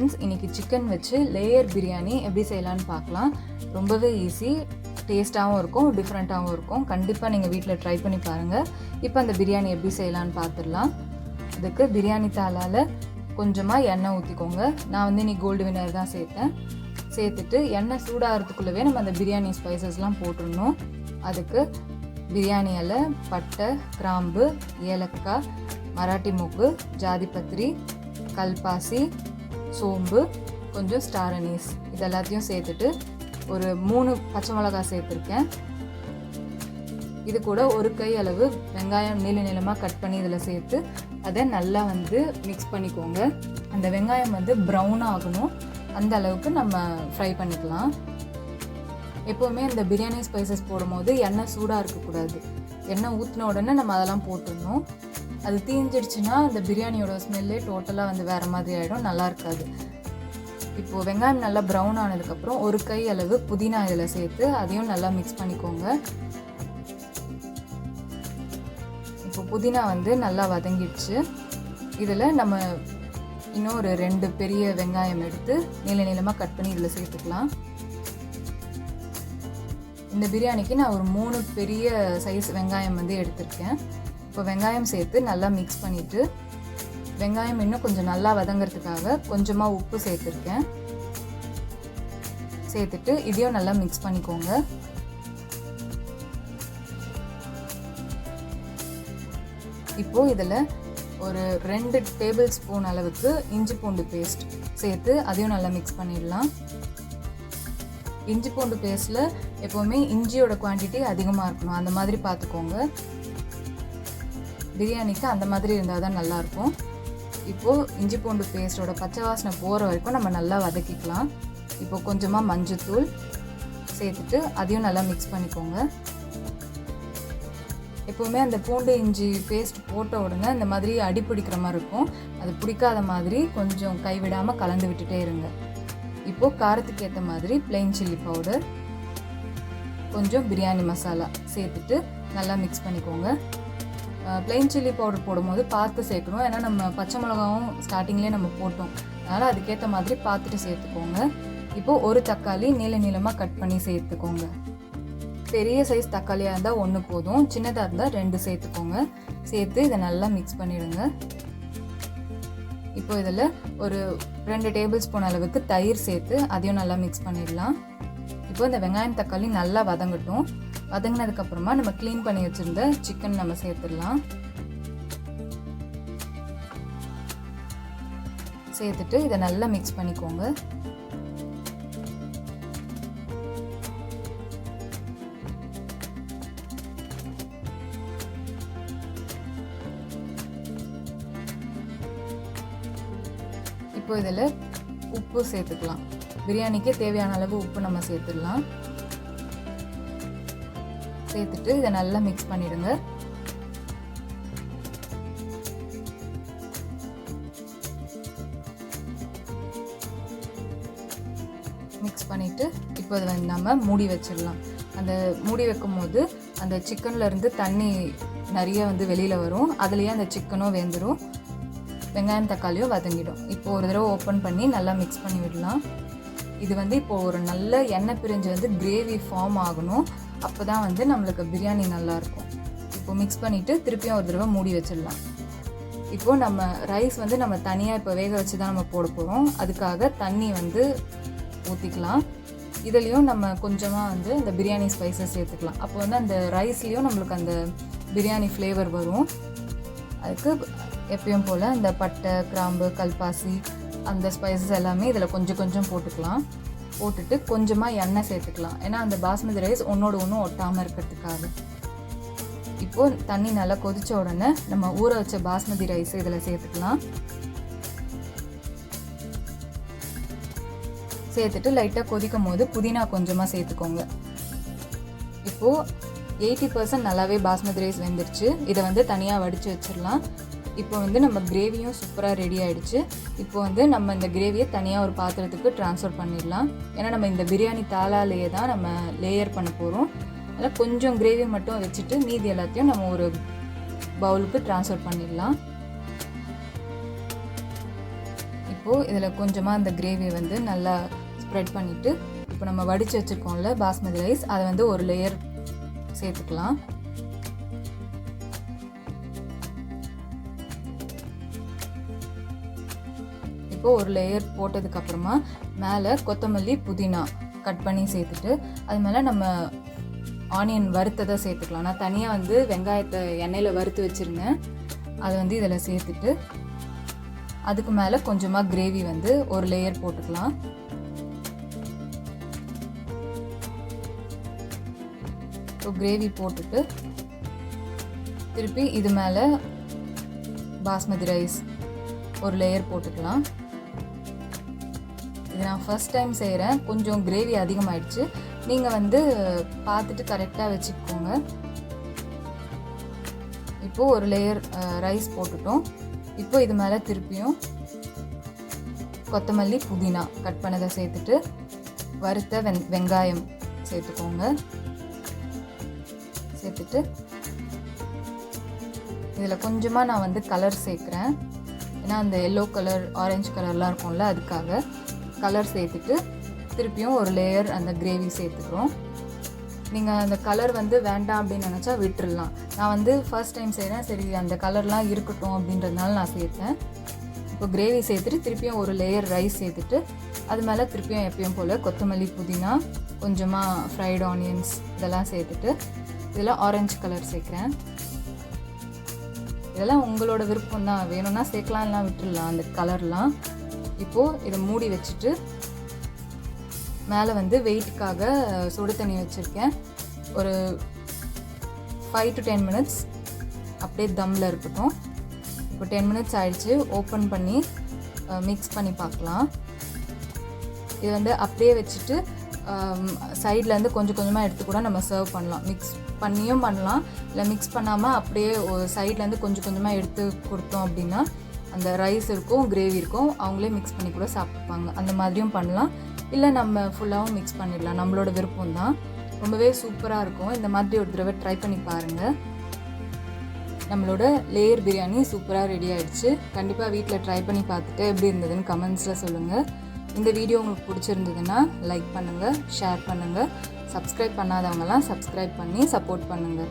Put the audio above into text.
Friends இன்றைக்கி chicken வச்சு layer biryani எப்படி செய்யலான்னு பார்க்கலாம். ரொம்பவே ஈஸி டேஸ்ட்டாகவும் இருக்கும் டிஃப்ரெண்ட்டாகவும் இருக்கும். கண்டிப்பாக நீங்கள் வீட்டில் ட்ரை பண்ணி பாருங்கள் இப்போ அந்த பிரியாணி எப்படி செய்யலான்னு பார்த்துடலாம். அதுக்கு பிரியாணி தாளால் கொஞ்சமாக எண்ணெய் ஊற்றிக்கோங்க நான் வந்து இன்றைக்கி கோல்டு வினர் தான் சேர்த்தேன். சேர்த்துட்டு எண்ணெய் சூடாகிறதுக்குள்ளவே நம்ம அந்த பிரியாணி ஸ்பைசஸ்லாம் போட்டுடணும். அதுக்கு பிரியாணி இலை பட்டை கிராம்பு ஏலக்காய் மராட்டி மூக்கு ஜாதிபத்திரி கல்பாசி சோம்பு கொஞ்சம் ஸ்டார் அனீஸ் இது எல்லாத்தையும் சேர்த்துட்டு ஒரு மூணு பச்சை மிளகாய் சேர்த்துருக்கேன். இது கூட ஒரு கை அளவு வெங்காயம் நீள நீளமாக கட் பண்ணி இதில் சேர்த்து அதை நல்லா வந்து மிக்ஸ் பண்ணிக்கோங்க. அந்த வெங்காயம் வந்து ப்ரௌன் ஆகணும். அந்த அளவுக்கு நம்ம ஃப்ரை பண்ணிக்கலாம். எப்போவுமே இந்த பிரியாணி ஸ்பைசஸ் போடும்போது எண்ணெய் சூடாக இருக்கக்கூடாது. எண்ணெய் ஊற்றின உடனே நம்ம அதெல்லாம் போட்டுடணும். அது தீஞ்சிடுச்சுன்னா அந்த பிரியாணியோட ஸ்மெல்லே டோட்டலாக வந்து வேறு மாதிரி ஆகிடும் நல்லா இருக்காது. இப்போது வெங்காயம் நல்லா ப்ரௌன் ஆனதுக்கப்புறம் ஒரு கை அளவு புதினா இதில் சேர்த்து அதையும் நல்லா மிக்ஸ் பண்ணிக்கோங்க. இப்போ புதினா வந்து நல்லா வதங்கிடுச்சு. இதில் நம்ம இன்னும் ஒரு ரெண்டு பெரிய வெங்காயம் எடுத்து நீள நீளமாக கட் பண்ணி இதில் சேர்த்துக்கலாம். இந்த பிரியாணிக்கு நான் ஒரு மூணு பெரிய சைஸ் வெங்காயம் வந்து எடுத்திருக்கேன். இப்போ வெங்காயம் சேர்த்து நல்லா மிக்ஸ் பண்ணிவிட்டு வெங்காயம் இன்னும் கொஞ்சம் நல்லா வதங்கிறதுக்காக கொஞ்சமாக உப்பு சேர்த்துருக்கேன். சேர்த்துட்டு இதையும் நல்லா மிக்ஸ் பண்ணிக்கோங்க. இப்போ இதில் ஒரு ரெண்டு டேபிள் ஸ்பூன் அளவுக்கு இஞ்சி பூண்டு பேஸ்ட் சேர்த்து அதையும் நல்லா மிக்ஸ் பண்ணிடலாம். இஞ்சி பூண்டு பேஸ்ட்டில் எப்போவுமே இஞ்சியோட குவான்டிட்டி அதிகமாக இருக்கணும். அந்த மாதிரி பார்த்துக்கோங்க. பிரியாணிக்கு அந்த மாதிரி இருந்தால் தான் நல்லாயிருக்கும். இப்போது இஞ்சி பூண்டு பேஸ்ட்டோட பச்சை வாசனை போகிற வரைக்கும் நம்ம நல்லா வதக்கிக்கலாம். இப்போது கொஞ்சமாக மஞ்சத்தூள் சேர்த்துட்டு அதையும் நல்லா மிக்ஸ் பண்ணிக்கோங்க. எப்போவுமே அந்த பூண்டு இஞ்சி பேஸ்ட் போட்ட உடனே இந்த மாதிரி அடி பிடிக்கிற மாதிரி இருக்கும். அது பிடிக்காத மாதிரி கொஞ்சம் கைவிடாமல் கலந்து விட்டுட்டே இருங்க. இப்போது காரத்துக்கு ஏற்ற மாதிரி பிளெயின் சில்லி பவுடர் கொஞ்சம் பிரியாணி மசாலா சேர்த்துட்டு நல்லா மிக்ஸ் பண்ணிக்கோங்க. பிளெயின் சில்லி பவுடர் போடும்போது பார்த்து சேர்க்கணும். ஏன்னா நம்ம பச்சை மிளகாவும் ஸ்டார்டிங்லேயே நம்ம போட்டோம். அதனால் அதுக்கேற்ற மாதிரி பார்த்துட்டு சேர்த்துக்கோங்க. இப்போது ஒரு தக்காளி நீள நீளமாக கட் பண்ணி சேர்த்துக்கோங்க. பெரிய சைஸ் தக்காளியாக இருந்தால் ஒன்று போதும். சின்னதாக இருந்தால் ரெண்டு சேர்த்துக்கோங்க. சேர்த்து இதை நல்லா மிக்ஸ் பண்ணிவிடுங்க இப்போ இதில் ஒரு ரெண்டு டேபிள் ஸ்பூன் அளவுக்கு தயிர் சேர்த்து அதையும் நல்லா மிக்ஸ் பண்ணிடலாம். இப்போ இந்த வெங்காயம் தக்காளி நல்லா வதங்கட்டும். வதங்கினதுக்கப்புறமா நம்ம க்ளீன் பண்ணி வச்சுருந்த சிக்கன் நம்ம சேர்த்துடலாம். சேர்த்துட்டு இதை நல்லா மிக்ஸ் பண்ணிக்கோங்க. இப்போ இதில் உப்பு சேர்த்துக்கலாம். பிரியாணிக்கு தேவையான அளவு உப்பு நம்ம சேர்த்துடலாம். சேர்த்துட்டு இதை நல்லா மிக்ஸ் பண்ணிடுங்க. மிக்ஸ் பண்ணிவிட்டு இப்போ அதை வந்து நம்ம மூடி வச்சிடலாம். அந்த மூடி வைக்கும் போது அந்த சிக்கன்ல இருந்து தண்ணி நிறைய வந்து வெளியில் வரும். அதுலேயே அந்த சிக்கனும் வெந்துடும் வெங்காயம் தக்காளியும் வதங்கிடும். இப்போ ஒரு தடவை ஓப்பன் பண்ணி நல்லா மிக்ஸ் பண்ணி விடலாம். இது வந்து இப்போது ஒரு நல்ல எண்ணெய் பிரிஞ்சு வந்து கிரேவி ஃபார்ம் ஆகணும். அப்போ தான் வந்து நம்மளுக்கு பிரியாணி நல்லாயிருக்கும். இப்போ மிக்ஸ் பண்ணிவிட்டு திருப்பியும் ஒரு தடவை மூடி வச்சிடலாம். இப்போது நம்ம ரைஸ் வந்து நம்ம தனியாக இப்போ வேக வச்சு தான் நம்ம போட போகிறோம் அதுக்காக தண்ணி வந்து ஊற்றிக்கலாம் இதுலேயும் நம்ம கொஞ்சமாக வந்து இந்த பிரியாணி ஸ்பைசஸ் சேர்த்துக்கலாம். அப்போ வந்து அந்த ரைஸ்லேயும் நம்மளுக்கு அந்த பிரியாணி ஃப்ளேவர் வரும். அதுக்கு எப்பயும் போல் இந்த பட்டை கிராம்பு கல்பாசி அந்த ஸ்பைசஸ் எல்லாமே இதில் கொஞ்சம் கொஞ்சம் போட்டுக்கலாம். போட்டுட்டு கொஞ்சமாக எண்ணெய் சேர்த்துக்கலாம். ஏன்னா அந்த பாஸ்மதி ரைஸ் ஒன்றோட ஒன்றும் ஒட்டாமல் இருக்கிறதுக்காக. இப்போது தண்ணி நல்லா கொதித்த உடனே நம்ம ஊற வச்ச பாஸ்மதி ரைஸ் இதில் சேர்த்துக்கலாம். சேர்த்துட்டு லைட்டாக கொதிக்கும் போது புதினா கொஞ்சமாக சேர்த்துக்கோங்க. இப்போது எயிட்டி பர்சன்ட் நல்லாவே பாஸ்மதி ரைஸ் வெந்துருச்சு. இதை வந்து தனியாக வடித்து வச்சிடலாம். இப்போ வந்து நம்ம கிரேவியும் சூப்பராக ரெடி ஆகிடுச்சு இப்போ வந்து நம்ம இந்த கிரேவியை தனியாக ஒரு பாத்திரத்துக்கு ட்ரான்ஸ்ஃபர் பண்ணிடலாம். ஏன்னா நம்ம இந்த பிரியாணி தாளாலேயே தான் நம்ம லேயர் பண்ண போகிறோம் அதில் கொஞ்சம் கிரேவி மட்டும் வச்சுட்டு மீதி எல்லாத்தையும் நம்ம ஒரு பவுலுக்கு ட்ரான்ஸ்ஃபர் பண்ணிடலாம். இப்போது இதில் கொஞ்சமாக அந்த கிரேவியை வந்து நல்லா ஸ்ப்ரெட் பண்ணிவிட்டு இப்போ நம்ம வடித்து வச்சுருக்கோம்ல பாஸ்மதி ரைஸ் அதை வந்து ஒரு லேயர் சேர்த்துக்கலாம். இப்போ ஒரு லேயர் போட்டதுக்கப்புறமா மேலே கொத்தமல்லி புதினா கட் பண்ணி சேர்த்துட்டு அது மேலே நம்ம ஆனியன் வறுத்ததை சேர்த்துக்கலாம். நான் தனியாக வந்து வெங்காயத்தை எண்ணெயில் வறுத்து வச்சுருந்தேன். அதை வந்து இதில் சேர்த்துட்டு அதுக்கு மேலே கொஞ்சமாக கிரேவி வந்து ஒரு லேயர் போட்டுக்கலாம். இப்போ கிரேவி போட்டுட்டு திருப்பி இது மேலே பாஸ்மதி ரைஸ் ஒரு லேயர் போட்டுக்கலாம். இது நான் ஃபஸ்ட் டைம் செய்கிறேன் கொஞ்சம் கிரேவி அதிகமாகிடுச்சு நீங்கள் வந்து பார்த்துட்டு கரெக்டாக வச்சுக்கோங்க. இப்போது ஒரு லேயர் ரைஸ் போட்டுட்டோம். இப்போ இது மேலே திருப்பியும் கொத்தமல்லி புதினா கட் பண்ணதை சேர்த்துட்டு வறுத்த வெங் வெங்காயம் சேர்த்துக்கோங்க. சேர்த்துட்டு இதில் கொஞ்சமாக நான் வந்து கலர் சேர்க்குறேன். ஏன்னா அந்த எல்லோ கலர் ஆரஞ்சு கலர்லாம் இருக்கும்ல அதுக்காக. கலர் சேர்த்துட்டு திருப்பியும் ஒரு லேயர் அந்த கிரேவி சேர்த்துக்கிறோம். நீங்கள் அந்த கலர் வந்து வேண்டாம் அப்படின்னு நினச்சா விட்டுடலாம் நான் வந்து ஃபர்ஸ்ட் டைம் செய்கிறேன் சரி அந்த கலர்லாம் இருக்கட்டும் அப்படின்றதுனால நான் சேர்த்தேன். இப்போ கிரேவி சேர்த்துட்டு திருப்பியும் ஒரு லேயர் ரைஸ் சேர்த்துட்டு அது மேலே திருப்பியும் எப்பயும் போல் கொத்தமல்லி புதினா கொஞ்சமாக ஃப்ரைட் ஆனியன்ஸ் இதெல்லாம் சேர்த்துட்டு இதில் ஆரஞ்சு கலர் சேர்க்குறேன். இதெல்லாம் உங்களோட விருப்பம் தான் வேணும்னா சேர்க்கலாம் எல்லாம் விட்டுடலாம் அந்த கலர்லாம் இப்போது இதை மூடி வச்சுட்டு மேலே வந்து வெயிட்டுக்காக சுடு தண்ணி வச்சுருக்கேன். ஒரு ஃபைவ் டு டென் மினிட்ஸ் அப்படியே தம்மில் இருக்கட்டும். இப்போ டென் மினிட்ஸ் ஆயிடுச்சு. ஓப்பன் பண்ணி மிக்ஸ் பண்ணி பார்க்கலாம். இது வந்து அப்படியே வச்சுட்டு சைட்லேருந்து கொஞ்சம் கொஞ்சமாக எடுத்து கூட நம்ம சர்வ் பண்ணலாம். மிக்ஸ் பண்ணியும் பண்ணலாம். இல்லை மிக்ஸ் பண்ணாமல் அப்படியே சைட்லேருந்து கொஞ்சம் கொஞ்சமாக எடுத்து கொடுத்தோம் அப்படின்னா அந்த ரைஸ் இருக்கும் கிரேவி இருக்கும் அவங்களே மிக்ஸ் பண்ணி கூட சாப்பிட்டுப்பாங்க. அந்த மாதிரியும் பண்ணலாம். இல்லை நம்ம ஃபுல்லாகவும் மிக்ஸ் பண்ணிடலாம். நம்மளோட விருப்பம் தான் ரொம்பவே சூப்பராக இருக்கும். இந்த மாதிரி ஒரு தடவை ட்ரை பண்ணி பாருங்கள் நம்மளோட லேயர் பிரியாணி சூப்பராக ரெடி ஆகிடுச்சு கண்டிப்பாக வீட்டில் ட்ரை பண்ணி பார்த்துட்டு எப்படி இருந்ததுன்னு கமெண்ட்ஸில் சொல்லுங்கள் இந்த வீடியோ உங்களுக்கு பிடிச்சிருந்ததுன்னா லைக் பண்ணுங்கள் ஷேர் பண்ணுங்கள் சப்ஸ்கிரைப் பண்ணாதவங்கலாம் சப்ஸ்கிரைப் பண்ணி சப்போர்ட் பண்ணுங்கள்